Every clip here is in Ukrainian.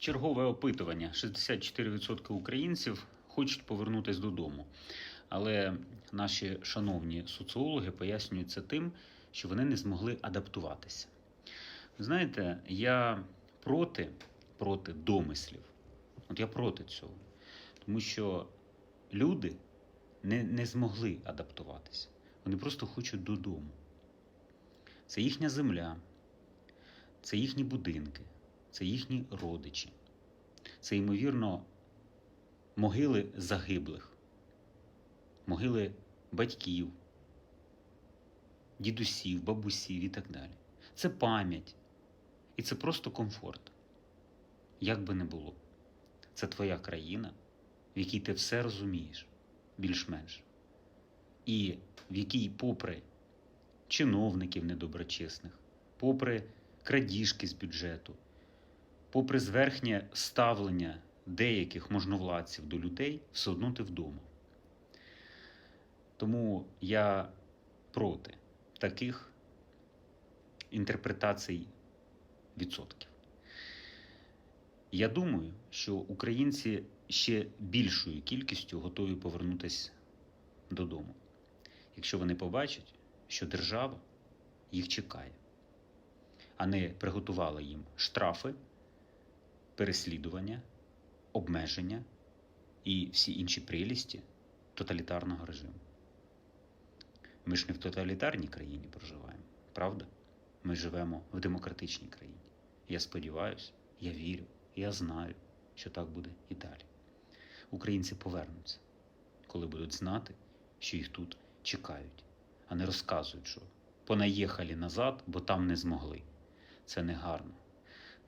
Чергове опитування: 64% українців хочуть повернутися додому. Але наші шановні соціологи пояснюють це тим, що вони не змогли адаптуватися. Знаєте, я проти, проти домислів. От я проти цього. Тому що люди не, не змогли адаптуватися. Вони просто хочуть додому. Це їхня земля, це їхні будинки, це їхні родичі, це, ймовірно, могили загиблих, могили батьків, дідусів, бабусів і так далі. Це пам'ять. І це просто комфорт. Як би не було. Це твоя країна, в якій ти все розумієш, більш-менш. І в якій, попри чиновників недоброчесних, попри крадіжки з бюджету, попри зверхнє ставлення деяких можновладців до людей, все одно ти вдома. Тому я проти таких інтерпретацій відсотків. Я думаю, що українці ще більшою кількістю готові повернутися додому, якщо вони побачать, що держава їх чекає, а не приготувала їм штрафи, переслідування, обмеження і всі інші прелісті тоталітарного режиму. Ми ж не в тоталітарній країні проживаємо, правда? Ми живемо в демократичній країні. Я сподіваюся, я вірю, я знаю, що так буде і далі. Українці повернуться, коли будуть знати, що їх тут чекають, а не розказують, що понаїхали назад, бо там не змогли. Це не гарно.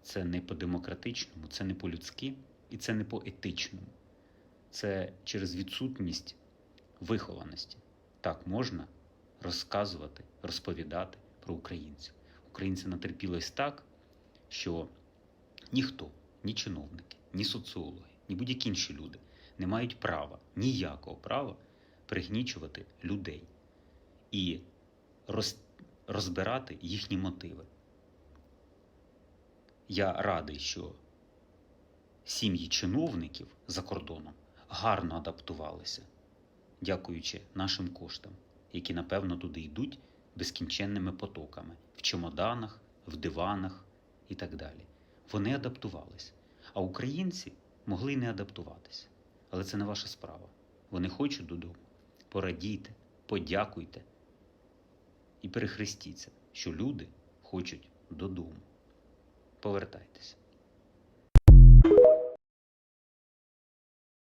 Це не по-демократичному, це не по-людськи і це не по-етичному. Це через відсутність вихованості. Так можна розказувати, розповідати про українців. Українці натерпілись так, що ніхто, ні чиновники, ні соціологи, ні будь-які інші люди не мають права, ніякого права пригнічувати людей і роз, розбирати їхні мотиви. Я радий, що сім'ї чиновників за кордоном гарно адаптувалися, дякуючи нашим коштам, які напевно туди йдуть безкінченними потоками в чемоданах, в диванах і так далі. Вони адаптувались. А українці могли не адаптуватися. Але це не ваша справа. Вони хочуть додому. Порадійте, подякуйте і перехрестіться, що люди хочуть додому. Повертайтеся.